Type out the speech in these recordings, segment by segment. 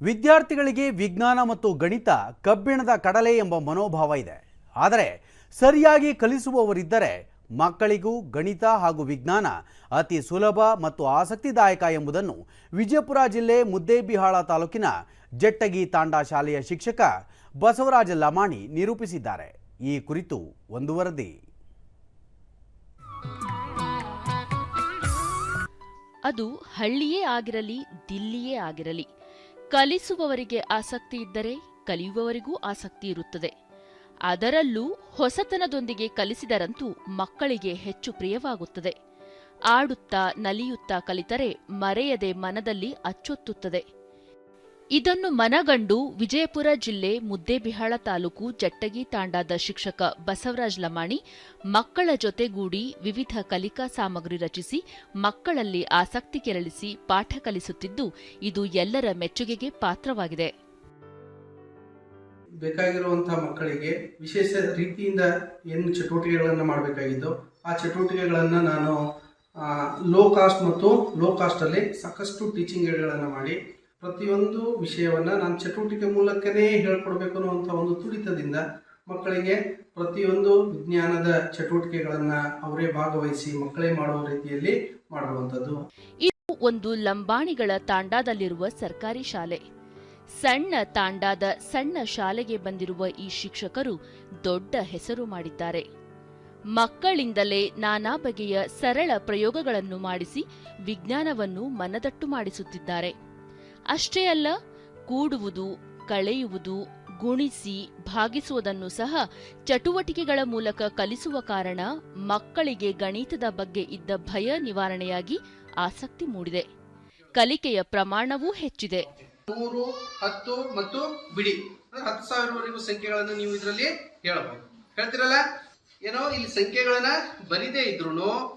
ವಿದ್ಯಾರ್ಥಿಗಳಿಗೆ ವಿಜ್ಞಾನ ಮತ್ತು ಗಣಿತ ಕಬ್ಬಿಣದ ಕಡಲೆ ಎಂಬ ಮನೋಭಾವ ಇದೆ. ಆದರೆ ಸರಿಯಾಗಿ ಕಲಿಸುವವರಿದ್ದರೆ ಮಕ್ಕಳಿಗೂ ಗಣಿತ ಹಾಗೂ ವಿಜ್ಞಾನ ಅತಿ ಸುಲಭ ಮತ್ತು ಆಸಕ್ತಿದಾಯಕ ಎಂಬುದನ್ನು ವಿಜಯಪುರ ಜಿಲ್ಲೆ ಮುದ್ದೇಬಿಹಾಳ ತಾಲೂಕಿನ ಜಟ್ಟಗಿ ತಾಂಡಾ ಶಾಲೆಯ ಶಿಕ್ಷಕ ಬಸವರಾಜ ಲಮಾಣಿ ನಿರೂಪಿಸಿದ್ದಾರೆ. ಈ ಕುರಿತು ಒಂದು ವರದಿ. ಅದು ಹಳ್ಳಿಯೇ ಆಗಿರಲಿ, ದಿಲ್ಲಿಯೇ ಆಗಿರಲಿ ಕಲಿಸುವವರಿಗೆ ಆಸಕ್ತಿ ಇದ್ದರೆ ಕಲಿಯುವವರಿಗೂ ಆಸಕ್ತಿ ಇರುತ್ತದೆ. ಅದರಲ್ಲೂ ಹೊಸತನದೊಂದಿಗೆ ಕಲಿಸಿದರಂತೂ ಮಕ್ಕಳಿಗೆ ಹೆಚ್ಚು ಪ್ರಿಯವಾಗುತ್ತದೆ. ಆಡುತ್ತಾ, ನಲಿಯುತ್ತಾ ಕಲಿತರೆ ಮರೆಯದೆ ಮನದಲ್ಲಿ ಅಚ್ಚೊತ್ತುತ್ತದೆ. ಇದನ್ನು ಮನಗಂಡು ವಿಜಯಪುರ ಜಿಲ್ಲೆ ಮುದ್ದೇಬಿಹಾಳ ತಾಲೂಕು ಜಟ್ಟಗಿ ತಾಂಡಾದ ಶಿಕ್ಷಕ ಬಸವರಾಜ್ ಲಮಾಣಿ ಮಕ್ಕಳ ಜೊತೆಗೂಡಿ ವಿವಿಧ ಕಲಿಕಾ ಸಾಮಗ್ರಿ ರಚಿಸಿ ಮಕ್ಕಳಲ್ಲಿ ಆಸಕ್ತಿ ಕೆರಳಿಸಿ ಪಾಠ ಕಲಿಸುತ್ತಿದ್ದು ಇದು ಎಲ್ಲರ ಮೆಚ್ಚುಗೆಗೆ ಪಾತ್ರವಾಗಿದೆ. ಬೇಕಾಗಿರುವಂತಹ ಮಕ್ಕಳಿಗೆ ವಿಶೇಷ ರೀತಿಯಿಂದ ಏನು ಚಟುವಟಿಕೆಗಳನ್ನು ಮಾಡಬೇಕಾಗಿದ್ದು ಆ ಚಟುವಟಿಕೆಗಳನ್ನು ನಾನು ಲೋ ಕಾಸ್ಟ್ ಮತ್ತು ಲೋ ಕಾಸ್ಟಲ್ಲಿ ಸಾಕಷ್ಟು ಟೀಚಿಂಗ್ ಏಡ್ಗಳನ್ನು ಮಾಡಿ ಪ್ರತಿಯೊಂದು ವಿಷಯವನ್ನು ನಾನು ಚಟುವಟಿಕೆ ಮೂಲಕನೇ ಹೇಳ್ಕೊಡ್ಬೇಕು ಅನ್ನುವಂಥ ಒಂದು ತುಡಿತದಿಂದ ಮಕ್ಕಳಿಗೆ ಪ್ರತಿಯೊಂದು ವಿಜ್ಞಾನದ ಚಟುವಟಿಕೆಗಳನ್ನು ಅವರೇ ಭಾಗವಹಿಸಿ ಮಕ್ಕಳೇ ಮಾಡುವ ರೀತಿಯಲ್ಲಿ ಮಾಡುವಂಥದ್ದು. ಇದು ಒಂದು ಲಂಬಾಣಿಗಳ ತಾಂಡಾದಲ್ಲಿರುವ ಸರ್ಕಾರಿ ಶಾಲೆ. ಸಣ್ಣ ತಾಂಡಾದ ಸಣ್ಣ ಶಾಲೆಗೆ ಬಂದಿರುವ ಈ ಶಿಕ್ಷಕರು ದೊಡ್ಡ ಹೆಸರು ಮಾಡಿದ್ದಾರೆ. ಮಕ್ಕಳಿಂದಲೇ ನಾನಾ ಬಗೆಯ ಸರಳ ಪ್ರಯೋಗಗಳನ್ನು ಮಾಡಿಸಿ ವಿಜ್ಞಾನವನ್ನು ಮನದಟ್ಟು ಮಾಡಿಸುತ್ತಿದ್ದಾರೆ. ಅಷ್ಟೇ ಅಲ್ಲ, ಕೂಡುವುದು, ಕಳೆಯುವುದು, ಗುಣಿಸಿ, ಭಾಗಿಸುವುದನ್ನು ಸಹ ಚಟುವಟಿಕೆಗಳ ಮೂಲಕ ಕಲಿಸುವ ಕಾರಣ ಮಕ್ಕಳಿಗೆ ಗಣಿತದ ಬಗ್ಗೆ ಇದ್ದ ಭಯ ನಿವಾರಣೆಯಾಗಿ ಆಸಕ್ತಿ ಮೂಡಿದೆ. ಕಲಿಕೆಯ ಪ್ರಮಾಣವೂ ಹೆಚ್ಚಿದೆ. ಮೂರು, ಹತ್ತು ಮತ್ತು ಬಿಡಿ. ಹತ್ತು ಸಾವಿರವರೆಗೂ ಸಂಖ್ಯೆಗಳನ್ನು ನೀವು ಇದರಲ್ಲಿ ಹೇಳಬಹುದು. ಹೇಳ್ತಿರಲ್ಲ? ಏನೋ ಇಲ್ಲಿ ಸಂಖ್ಯೆಗಳನ್ನ ಬರೀದೇ ಇದ್ರು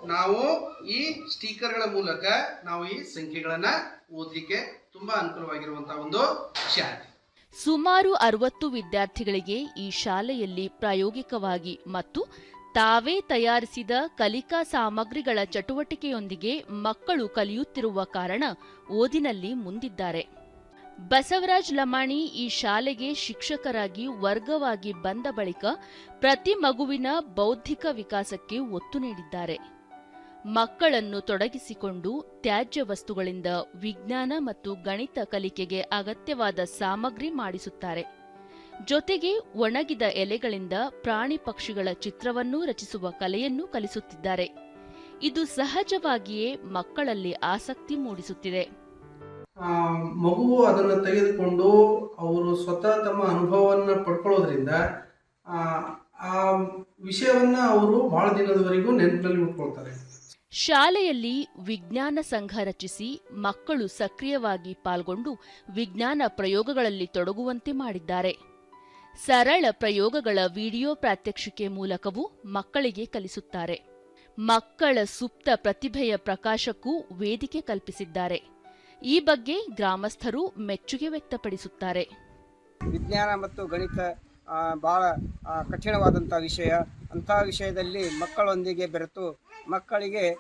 ನಾವು ಈ ಸ್ಟೀಕರ್ಗಳ ಮೂಲಕ ನಾವು ಈ ಸಂಖ್ಯೆಗಳನ್ನ ಓದಲಿಕ್ಕೆ ತುಂಬಾ ಅನುಕೂಲವಾಗಿರುವಂತಹ ಒಂದು ಶಾಲೆ. ಸುಮಾರು ಅರವತ್ತು ವಿದ್ಯಾರ್ಥಿಗಳಿಗೆ ಈ ಶಾಲೆಯಲ್ಲಿ ಪ್ರಾಯೋಗಿಕವಾಗಿ ಮತ್ತು ತಾವೇ ತಯಾರಿಸಿದ ಕಲಿಕಾ ಸಾಮಗ್ರಿಗಳ ಚಟುವಟಿಕೆಯೊಂದಿಗೆ ಮಕ್ಕಳು ಕಲಿಯುತ್ತಿರುವ ಕಾರಣ ಓದಿನಲ್ಲಿ ಮುಂದಿದ್ದಾರೆ. ಬಸವರಾಜ್ ಲಮಾಣಿ ಈ ಶಾಲೆಗೆ ಶಿಕ್ಷಕರಾಗಿ ವರ್ಗವಾಗಿ ಬಂದ ಬಳಿಕ ಪ್ರತಿ ಮಗುವಿನ ಬೌದ್ಧಿಕ ವಿಕಾಸಕ್ಕೆ ಒತ್ತು ನೀಡಿದ್ದಾರೆ. ಮಕ್ಕಳನ್ನು ತೊಡಗಿಸಿಕೊಂಡು ತ್ಯಾಜ್ಯ ವಸ್ತುಗಳಿಂದ ವಿಜ್ಞಾನ ಮತ್ತು ಗಣಿತ ಕಲಿಕೆಗೆ ಅಗತ್ಯವಾದ ಸಾಮಗ್ರಿ ಮಾಡಿಸುತ್ತಾರೆ. ಜೊತೆಗೆ ಒಣಗಿದ ಎಲೆಗಳಿಂದ ಪ್ರಾಣಿ ಪಕ್ಷಿಗಳ ಚಿತ್ರವನ್ನೂ ರಚಿಸುವ ಕಲೆಯನ್ನು ಕಲಿಸುತ್ತಿದ್ದಾರೆ. ಇದು ಸಹಜವಾಗಿಯೇ ಮಕ್ಕಳಲ್ಲಿ ಆಸಕ್ತಿ ಮೂಡಿಸುತ್ತಿದೆ. ಮಗುವು ಅದನ್ನು ತೆಗೆದುಕೊಂಡು ಅವರು ಸ್ವತಃ ತಮ್ಮ ಅನುಭವವನ್ನು ಪಡ್ಕೊಳ್ಳೋದ್ರಿಂದ ಆ, ವಿಷಯವನ್ನ ಅವರು ಬಹಳ ದಿನದವರೆಗೂ ನೆನಪಿನಲ್ಲಿ ಉಟ್ಕೊಳ್ತಾರೆ. ಶಾಲೆಯಲ್ಲಿ ವಿಜ್ಞಾನ ಸಂಘ ರಚಿಸಿ ಮಕ್ಕಳು ಸಕ್ರಿಯವಾಗಿ ಪಾಲ್ಗೊಂಡು ವಿಜ್ಞಾನ ಪ್ರಯೋಗಗಳಲ್ಲಿ ತೊಡಗುವಂತೆ ಮಾಡಿದ್ದಾರೆ. ಸರಳ ಪ್ರಯೋಗಗಳ ವಿಡಿಯೋ ಪ್ರಾತ್ಯಕ್ಷಿಕೆ ಮೂಲಕವೂ ಮಕ್ಕಳಿಗೆ ಕಲಿಸುತ್ತಾರೆ. ಮಕ್ಕಳ ಸುಪ್ತ ಪ್ರತಿಭೆಯ ಪ್ರಕಾಶಕ್ಕೂ ವೇದಿಕೆ ಕಲ್ಪಿಸಿದ್ದಾರೆ. ಈ ಬಗ್ಗೆ ಗ್ರಾಮಸ್ಥರು ಮೆಚ್ಚುಗೆ ವ್ಯಕ್ತಪಡಿಸುತ್ತಾರೆ. ವಿಜ್ಞಾನ ಮತ್ತು ಗಣಿತ ಭಾಳ ಕಠಿಣವಾದಂಥ ವಿಷಯ. ಅಂಥ ವಿಷಯದಲ್ಲಿ ಮಕ್ಕಳೊಂದಿಗೆ ಬೆರೆತು ಮಕ್ಕಳಿಗೆ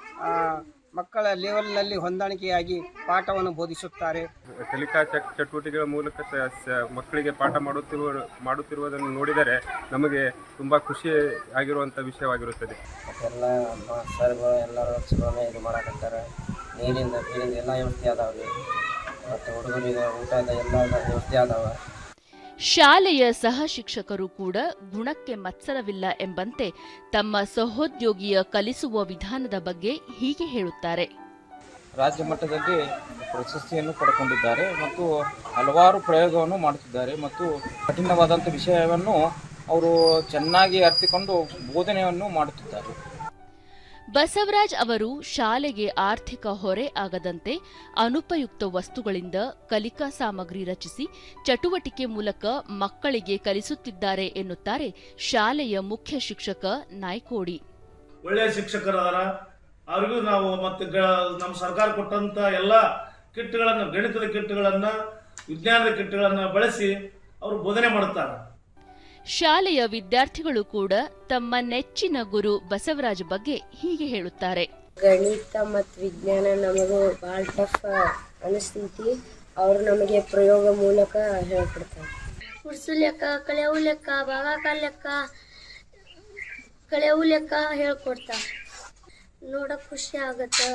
ಮಕ್ಕಳ ಲೆವೆಲ್ನಲ್ಲಿ ಹೊಂದಾಣಿಕೆಯಾಗಿ ಪಾಠವನ್ನು ಬೋಧಿಸುತ್ತಾರೆ. ಕಲಿಕಾ ಚಟ್ ಚಟುವಟಿಕೆಗಳ ಮೂಲಕ ಸ- ಸ- ಮಕ್ಕಳಿಗೆ ಪಾಠ ಮಾಡುತ್ತಿರುವ ಮಾಡುತ್ತಿರುವುದನ್ನು ನೋಡಿದರೆ ನಮಗೆ ತುಂಬ ಖುಷಿ ಆಗಿರುವಂಥ ವಿಷಯವಾಗಿರುತ್ತದೆ. ಎಲ್ಲ ಎಲ್ಲರೂ ಚಲೋನೇ ಇದು ಮಾಡಕತ್ತಾರೆ. ನೀರಿಂದ ನೀರಿಂದ ಎಲ್ಲ ವ್ಯವಸ್ಥೆ ಅದಾವೆ ಮತ್ತು ಹುಡುಗರಿಗೆ ಊಟದ ಎಲ್ಲ ವ್ಯವಸ್ಥೆ ಅದಾವೆ ಶಾಲೆಯ ಸಹ ಶಿಕ್ಷಕರು ಕೂಡ ಗುಣಕ್ಕೆ ಮತ್ಸರವಿಲ್ಲ ಎಂಬಂತೆ ತಮ್ಮ ಸಹೋದ್ಯೋಗಿಯ ಕಲಿಸುವ ವಿಧಾನದ ಬಗ್ಗೆ ಹೀಗೆ ಹೇಳುತ್ತಾರೆ. ರಾಜ್ಯ ಮಟ್ಟದಲ್ಲಿ ಪ್ರಶಸ್ತಿಯನ್ನು ಪಡ್ಕೊಂಡಿದ್ದಾರೆ ಮತ್ತು ಹಲವಾರು ಪ್ರಯೋಗವನ್ನು ಮಾಡುತ್ತಿದ್ದಾರೆ ಮತ್ತು ಕಠಿಣವಾದಂಥ ವಿಷಯವನ್ನು ಅವರು ಚೆನ್ನಾಗಿ ಅರ್ಥಿಕೊಂಡು ಬೋಧನೆಯನ್ನು ಮಾಡುತ್ತಿದ್ದಾರೆ. ಬಸವರಾಜ್ ಅವರು ಶಾಲೆಗೆ ಆರ್ಥಿಕ ಹೊರೆ ಆಗದಂತೆ ಅನುಪಯುಕ್ತ ವಸ್ತುಗಳಿಂದ ಕಲಿಕಾ ಸಾಮಗ್ರಿ ರಚಿಸಿ ಚಟುವಟಿಕೆ ಮೂಲಕ ಮಕ್ಕಳಿಗೆ ಕಲಿಸುತ್ತಿದ್ದಾರೆ ಎನ್ನುತ್ತಾರೆ ಶಾಲೆಯ ಮುಖ್ಯ ಶಿಕ್ಷಕ ನಾಯ್ಕೋಡಿ. ಒಳ್ಳೆಯ ಶಿಕ್ಷಕರದಾರ ಅವ್ರಿಗೂ ನಾವು ಮತ್ತೆ ನಮ್ಮ ಸರ್ಕಾರ ಕೊಟ್ಟಂತ ಎಲ್ಲ ಕಿಟ್ಗಳನ್ನು, ಗಣಿತದ ಕಿಟ್ಗಳನ್ನು, ವಿಜ್ಞಾನದ ಕಿಟ್ಗಳನ್ನು ಬಳಸಿ ಅವರು ಬೋಧನೆ ಮಾಡುತ್ತಾರೆ ಶಾಲೆಯ ವಿದ್ಯಾರ್ಥಿಗಳು ಕೂಡ ತಮ್ಮ ನೆಚ್ಚಿನ ಗುರು ಬಸವರಾಜ್ ಬಗ್ಗೆ ಹೀಗೆ ಹೇಳುತ್ತಾರೆ. ಗಣಿತ ಮತ್ತು ವಿಜ್ಞಾನ ನಮಗೂ ಬಹಳ ಟಫ್ ಅನಿಸ್ತೈತಿ. ಅವರು ನಮಗೆ ಪ್ರಯೋಗ ಮೂಲಕ ಹೇಳ್ಕೊಡ್ತಾರೆ. ಹುಡ್ಸು ಲೆಕ್ಕ ಕಳೆವು ಲೆಕ್ಕ ಭಾಗಾಕಾರ ಲೆಕ್ಕ ಕಳೆವು ಲೆಕ್ಕ ಹೇಳ್ಕೊಡ್ತಾರೆ. ನೋಡಕ್ ಖುಷಿ ಆಗತ್ತೆ.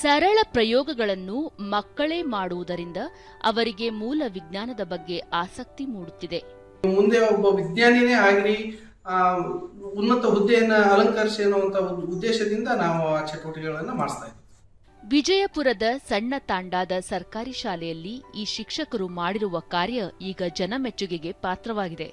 ಸರಳ ಪ್ರಯೋಗಗಳನ್ನು ಮಕ್ಕಳೇ ಮಾಡುವುದರಿಂದ ಅವರಿಗೆ ಮೂಲ ವಿಜ್ಞಾನದ ಬಗ್ಗೆ ಆಸಕ್ತಿ ಮೂಡುತ್ತಿದೆ. ಮುಂದೆ ಒಬ್ಬ ವಿಜ್ಞಾನಿನೇ ಆಗಲಿ ಉನ್ನತ ಹುದ್ದೆಯನ್ನ ಅಲಂಕರಿಸಿ ಅನ್ನುವಂಥ ಒಂದು ಉದ್ದೇಶದಿಂದ ನಾವು ಆ ಚಟುವಟಿಕೆಗಳನ್ನು ಮಾಡಿಸ್ತಾ ಇದ್ದೀವಿ. ವಿಜಯಪುರದ ಸಣ್ಣ ತಾಂಡಾದ ಸರ್ಕಾರಿ ಶಾಲೆಯಲ್ಲಿ ಈ ಶಿಕ್ಷಕರು ಮಾಡಿರುವ ಕಾರ್ಯ ಈಗ ಜನಮೆಚ್ಚುಗೆಗೆ ಪಾತ್ರವಾಗಿದೆ.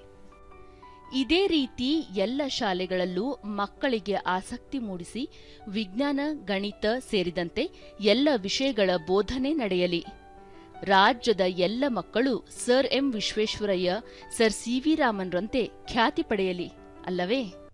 ಇದೇ ರೀತಿ ಎಲ್ಲ ಶಾಲೆಗಳಲ್ಲೂ ಮಕ್ಕಳಿಗೆ ಆಸಕ್ತಿ ಮೂಡಿಸಿ ವಿಜ್ಞಾನ, ಗಣಿತ ಸೇರಿದಂತೆ ಎಲ್ಲ ವಿಷಯಗಳ ಬೋಧನೆ ನಡೆಯಲಿ. ರಾಜ್ಯದ ಎಲ್ಲ ಮಕ್ಕಳು sir M Visvesvaraya sir C V ರಾಮನ್ರಂತೆ ಖ್ಯಾತಿ ಪಡೆಯಲಿ ಅಲ್ಲವೇ?